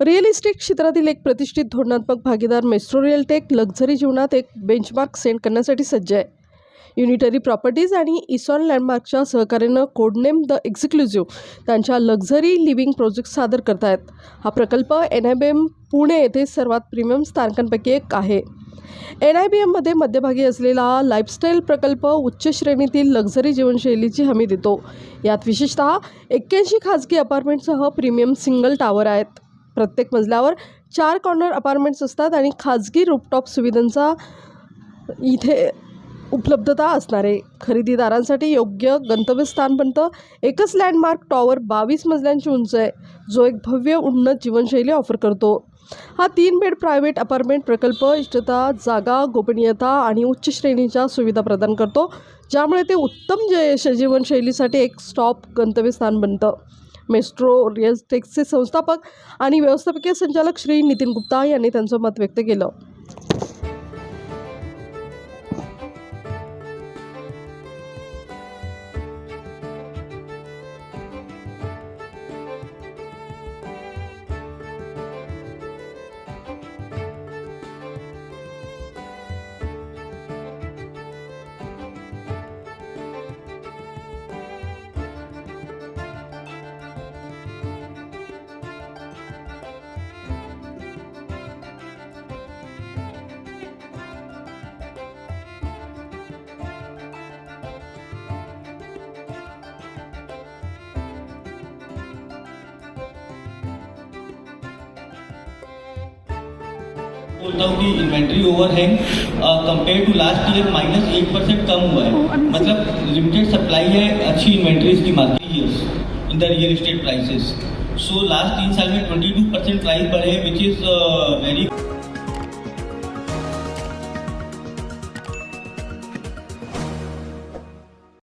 Real estate क्षेत्रातील एक प्रतिष्ठित धोरणात्मक भागीदार मेस्ट्रो रिअलटेक लक्झरी जीवनात एक बेंचमार्क सेंड करण्यासाठी सज्ज आहे. युनिटरी प्रॉपर्टीज आणि इसॉन लँडमार्कच्या सहकार्यानं कोडनेम द एक्झिक्लुझिव्ह त्यांच्या लक्झरी लिव्हिंग प्रोजेक्ट सादर करतायत. हा प्रकल्प N I B M Pune येथे सर्वात प्रीमियम स्थानकांपैकी एक आहे. एन आय बी एममध्ये मध्यभागी असलेला लाईफस्टाईल प्रकल्प उच्च श्रेणीतील लक्झरी जीवनशैलीची हमी देतो. यात विशेषतः एक्क्याऐंशी खाजगी अपार्टमेंटसह प्रीमियम सिंगल टावर आहेत. प्रत्येक मजल्यावर. चार कॉर्नर अपार्टमेंट्स असतात आणि खाजगी रूपटॉप सुविधांचा इथे उपलब्धता असणारे. खरेदीदारांसाठी योग्य गंतव्यस्थान बनतं. एकच लँडमार्क टॉवर बावीस मजल्यांची उंच आहे. जो एक भव्य उन्नत जीवनशैली ऑफर करतो. हा तीन बेड प्रायव्हेट अपार्टमेंट प्रकल्प इष्टता जागा गोपनीयता आणि उच्च श्रेणीच्या सुविधा प्रदान करतो. ज्यामुळे ते उत्तम जे जीवनशैलीसाठी एक स्टॉप गंतव्यस्थान बनतं. मेस्ट्रो रिअल टेक्सचे संस्थापक आणि व्यवस्थापकीय संचालक श्री नितीन गुप्ता यांनी त्यांचं मत व्यक्त केलं. बोलता हूँ कि inventory over hang compare to last year minus eight percent कम हुआ है। मतलब लिमिटेड सप्लाई है अच्छी इन्वेंट्रीज की market years in the real estate prices so last तीन साल में ट्वेंटी टू परसेंट प्राइस बढ़े विच इज़ वेरी